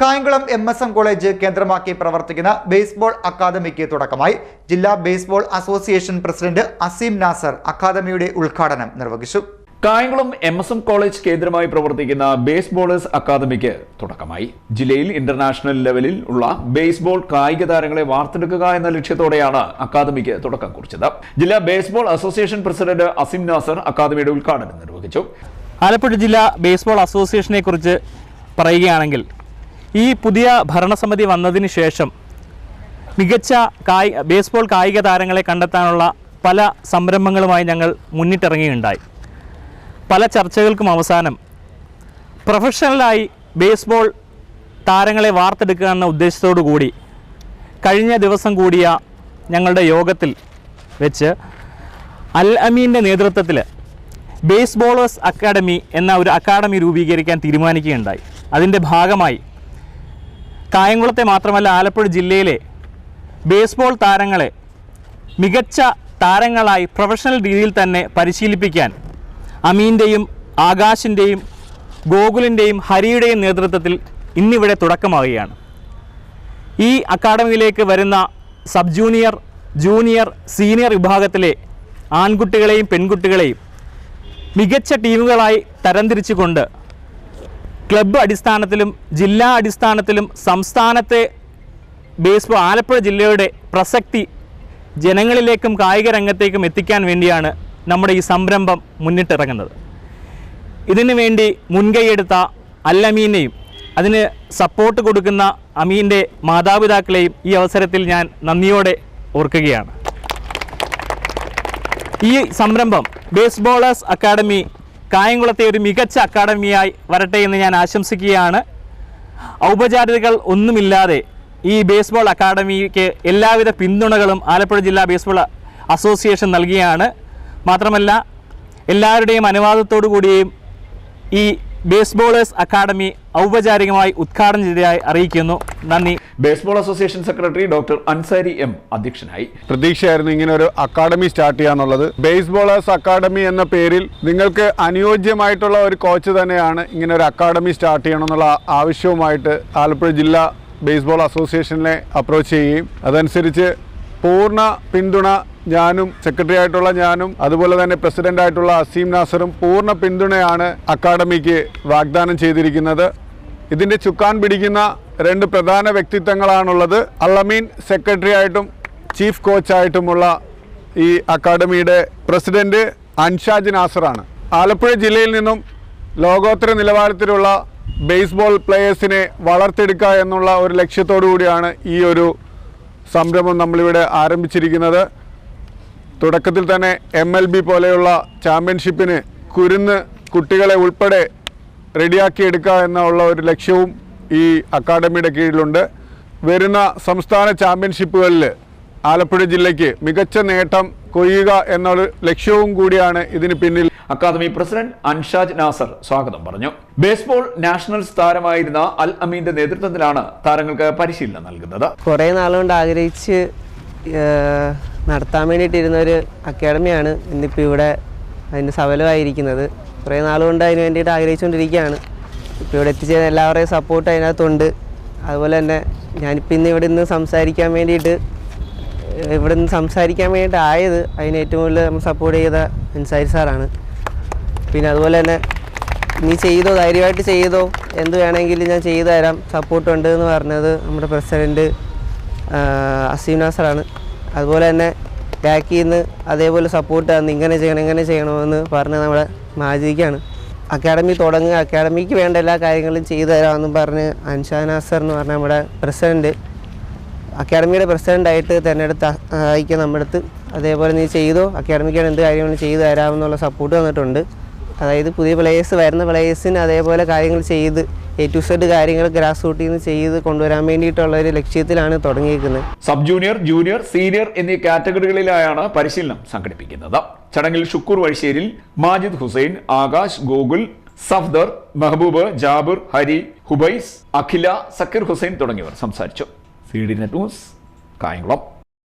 Kayamkulam M S M college കേന്ദ്രമാക്കി പ്രവർത്തിക്കുന്ന baseball അക്കാദമിക്ക് തുടക്കമായി ജില്ലാ baseball association president Azeem Nasar അക്കാദമിയുടെ ഉദ്ഘാടനം നിർവഹിച്ചു. Kayamkulam M S M college കേന്ദ്രമായി പ്രവർത്തിക്കുന്ന ബേസ്ബോളേഴ്സ് അക്കാദമിക്ക് തുടക്കമായി. ജില്ലയിൽ ഇന്റർനാഷണൽ ലെവലിൽ ഉള്ള ബേസ്ബോൾ കായിക താരങ്ങളെ വാർത്തെടുക്കുക എന്ന ലക്ഷ്യത്തോടെയാണ് അക്കാദമിക്ക് തുടക്കം കുറിച്ചത്. ജില്ലാ baseball association president Asim Nasar അക്കാദമിയുടെ ഉദ്ഘാടനം നിർവഹിച്ചു. ആലപ്പുഴ ജില്ലാ ബേസ്ബോൾ അസോസിയേഷനെ കുറിച്ച് പറയുകയാണെങ്കിൽ ഈ പുതിയ ഭരണസമിതി വന്നതിന് ശേഷം മികച്ച കായി ബേസ്ബോൾ കായിക താരങ്ങളെ കണ്ടെത്താനുള്ള പല സംരംഭങ്ങളുമായി ഞങ്ങൾ മുന്നിട്ടിറങ്ങിയുണ്ടായി. പല ചർച്ചകൾക്കും അവസാനം പ്രൊഫഷണലായി ബേസ്ബോൾ താരങ്ങളെ വാർത്തെടുക്കുക എന്ന ഉദ്ദേശത്തോടു കൂടി കഴിഞ്ഞ ദിവസം കൂടിയ ഞങ്ങളുടെ യോഗത്തിൽ വെച്ച് അൽ അമീന്റെ നേതൃത്വത്തിൽ ബേസ്ബോളേഴ്സ് അക്കാഡമി എന്ന ഒരു അക്കാഡമി രൂപീകരിക്കാൻ തീരുമാനിക്കുകയുണ്ടായി. അതിന്റെ ഭാഗമായി കായംകുളത്തെ മാത്രമല്ല ആലപ്പുഴ ജില്ലയിലെ ബേസ്ബോൾ താരങ്ങളെ മികച്ച താരങ്ങളായി പ്രൊഫഷണൽ രീതിയിൽ തന്നെ പരിശീലിപ്പിക്കാൻ അമീന്റെയും ആകാശിന്റെയും ഗോകുലിന്റെയും ഹരിയുടെയും നേതൃത്വത്തിൽ ഇന്നിവിടെ തുടക്കമാവുകയാണ്. ഈ അക്കാഡമിയിലേക്ക് വരുന്ന സബ് ജൂനിയർ ജൂനിയർ സീനിയർ വിഭാഗത്തിലെ ആൺകുട്ടികളെയും പെൺകുട്ടികളെയും മികച്ച ടീമുകളായി തരംതിരിച്ചുകൊണ്ട് ക്ലബ്ബ് അടിസ്ഥാനത്തിലും ജില്ലാ അടിസ്ഥാനത്തിലും സംസ്ഥാനത്തെ ബേസ്ബോൾ ആലപ്പുഴ ജില്ലയുടെ പ്രസക്തി ജനങ്ങളിലേക്കും കായിക രംഗത്തേക്കും എത്തിക്കാൻ വേണ്ടിയാണ് നമ്മുടെ ഈ സംരംഭം മുന്നിട്ടിറങ്ങുന്നത്. ഇതിനു വേണ്ടി മുൻകൈയെടുത്ത അല്ലമീനെയും അതിന് സപ്പോർട്ട് കൊടുക്കുന്ന അമീന്റെ മാതാപിതാക്കളെയും ഈ അവസരത്തിൽ ഞാൻ നന്ദിയോടെ ഓർക്കുകയാണ്. ഈ സംരംഭം ബേസ്ബോളേഴ്സ് അക്കാഡമി കായംകുളത്തെ ഒരു മികച്ച അക്കാഡമിയായി വരട്ടെ എന്ന് ഞാൻ ആശംസിക്കുകയാണ്. ഔപചാരികതകൾ ഒന്നുമില്ലാതെ ഈ ബേസ്ബോൾ അക്കാഡമിക്ക് എല്ലാവിധ പിന്തുണകളും ആലപ്പുഴ ജില്ലാ ബേസ്ബോൾ അസോസിയേഷൻ നൽകിയാണ്. മാത്രമല്ല എല്ലാവരുടെയും അനുവാദത്തോടു കൂടിയും ഈ ബേസ്ബോളേഴ്സ് അക്കാഡമി ഔപചാരികമായി ഉദ്ഘാടനം ചെയ്തതായി അറിയിക്കുന്നു. നന്ദി. Baseball association secretary doctor Ansari M അധ്യക്ഷനായി. പ്രതീക്ഷയായിരുന്നു ഇങ്ങനെ ഒരു അക്കാഡമി സ്റ്റാർട്ട് ചെയ്യാന്നുള്ളത്. ബേസ്ബോളേഴ്സ് അക്കാഡമി എന്ന പേരിൽ നിങ്ങൾക്ക് അനുയോജ്യമായിട്ടുള്ള ഒരു കോച്ച് തന്നെയാണ് ഇങ്ങനെ ഒരു അക്കാഡമി സ്റ്റാർട്ട് ചെയ്യണമെന്നുള്ള ആവശ്യവുമായിട്ട് ആലപ്പുഴ ജില്ലാ ബേസ്ബോൾ അസോസിയേഷനെ അപ്രോച്ച് ചെയ്യുകയും അതനുസരിച്ച് പൂർണ പിന്തുണ ഞാനും സെക്രട്ടറി ആയിട്ടുള്ള ഞാനും അതുപോലെ തന്നെ പ്രസിഡന്റ് ആയിട്ടുള്ള അസീം നാസറും പൂർണ പിന്തുണയാണ് അക്കാഡമിക്ക് വാഗ്ദാനം ചെയ്തിരിക്കുന്നത്. ഇതിന്റെ ചുക്കാൻ പിടിക്കുന്ന രണ്ട് പ്രധാന വ്യക്തിത്വങ്ങളാണുള്ളത്. അള്ളമീൻ സെക്രട്ടറി ആയിട്ടും ചീഫ് കോച്ചായിട്ടുമുള്ള ഈ അക്കാഡമിയുടെ പ്രസിഡന്റ് അൻഷാജ് നാസറാണ് ആലപ്പുഴ ജില്ലയിൽ നിന്നും ലോകോത്തര നിലവാരത്തിലുള്ള ബേസ്ബോൾ പ്ലേയേഴ്സിനെ വളർത്തെടുക്കുക എന്നുള്ള ഒരു ലക്ഷ്യത്തോടു കൂടിയാണ് ഈ ഒരു സംരംഭം നമ്മളിവിടെ ആരംഭിച്ചിരിക്കുന്നത്. തുടക്കത്തിൽ തന്നെ എം എൽ ബി പോലെയുള്ള ചാമ്പ്യൻഷിപ്പിന് കുരുന്ന് കുട്ടികളെ ഉൾപ്പെടെ റെഡിയാക്കിയെടുക്കുക എന്നുള്ള ഒരു ലക്ഷ്യവും ഈ അക്കാഡമിയുടെ കീഴിലുണ്ട്. വരുന്ന സംസ്ഥാന ചാമ്പ്യൻഷിപ്പുകളിൽ ആലപ്പുഴ ജില്ലയ്ക്ക് മികച്ച നേട്ടം കൊയ്യുക എന്നൊരു ലക്ഷ്യവും കൂടിയാണ് ഇതിന് പിന്നിൽ. അക്കാദമി പ്രസിഡന്റ് അൻഷാജ് നാസർ സ്വാഗതം പറഞ്ഞു. ബേസ്ബോൾ നാഷണൽസ് താരമായിരുന്ന അൽ അമീന്റെ നേതൃത്വത്തിലാണ് താരങ്ങൾക്ക് പരിശീലനം നൽകുന്നത്. കുറെ നാളുകൊണ്ട് ആഗ്രഹിച്ച് നടത്താൻ വേണ്ടിയിട്ടിരുന്ന ഒരു അക്കാഡമിയാണ് ഇന്നിപ്പോൾ ഇവിടെ അതിന് സഫലമായിരിക്കുന്നത്. കുറേ നാളുകൊണ്ട് അതിന് വേണ്ടിയിട്ട് ആഗ്രഹിച്ചുകൊണ്ടിരിക്കുകയാണ് ഇപ്പോൾ ഇവിടെ എത്തിച്ചേരുന്ന എല്ലാവരുടെയും സപ്പോർട്ട് അതിനകത്തുണ്ട്. അതുപോലെ തന്നെ ഞാനിപ്പോൾ ഇന്ന് ഇവിടെ നിന്ന് സംസാരിക്കാൻ വേണ്ടിയിട്ട് ഇവിടെ നിന്ന് സംസാരിക്കാൻ വേണ്ടിയിട്ട് ആയത് അതിന് ഏറ്റവും കൂടുതൽ നമ്മൾ സപ്പോർട്ട് ചെയ്ത അൻസാരി സാറാണ്. പിന്നെ അതുപോലെ തന്നെ നീ ചെയ്തോ ധൈര്യമായിട്ട് ചെയ്തോ എന്ത് വേണമെങ്കിലും ഞാൻ ചെയ്തു തരാം. സപ്പോർട്ടുണ്ട് എന്ന് പറഞ്ഞത് നമ്മുടെ പ്രസിഡന്റ് അസീം നാസറാണ് അതുപോലെ തന്നെ ബാക്കിൽ നിന്ന് അതേപോലെ സപ്പോർട്ട് തന്ന് ഇങ്ങനെ ചെയ്യണം ഇങ്ങനെ ചെയ്യണമെന്ന് പറഞ്ഞ് നമ്മുടെ മാജിക്കാണ്. അക്കാഡമി തുടങ്ങുക അക്കാഡമിക്ക് വേണ്ട എല്ലാ കാര്യങ്ങളും ചെയ്തു തരാമെന്ന് പറഞ്ഞ് അൻഷാ നാസർ എന്ന് പറഞ്ഞ നമ്മുടെ പ്രസിഡന്റ് അക്കാഡമിയുടെ പ്രസിഡന്റായിട്ട് തിരഞ്ഞെടുത്ത അയക്കുക നമ്മുടെ അടുത്ത് അതേപോലെ നീ ചെയ്തോ അക്കാഡമിക്കാണ് എന്ത് കാര്യങ്ങളും ചെയ്തു തരാമെന്നുള്ള സപ്പോർട്ട് തന്നിട്ടുണ്ട് അതായത് പുതിയ പ്ലേയേഴ്സ് വരുന്ന പ്ലേയേഴ്സിന് അതേപോലെ കാര്യങ്ങൾ ചെയ്ത് എ ടു സെഡ് കാര്യങ്ങൾ ഗ്രാസ് റൂട്ടിൽ നിന്ന് ചെയ്ത് കൊണ്ടുവരാൻ വേണ്ടിയിട്ടുള്ള ഒരു ലക്ഷ്യത്തിലാണ് തുടങ്ങിയിരിക്കുന്നത്. സബ് ജൂനിയർ ജൂനിയർ സീനിയർ എന്നീ കാറ്റഗറികളിലായാണ് പരിശീലനം സംഘടിപ്പിക്കുന്നത്. ചടങ്ങിൽ ഷുക്കൂർ വഴിശ്ശേരിൽ മാജിദ് ഹുസൈൻ ആകാശ് ഗോകുൽ സഫ്ദർ മെഹബൂബ് ജാബിർ ഹരി ഹുബൈസ് അഖില സക്കീർ ഹുസൈൻ തുടങ്ങിയവർ സംസാരിച്ചു. C D net news Kayamkulam.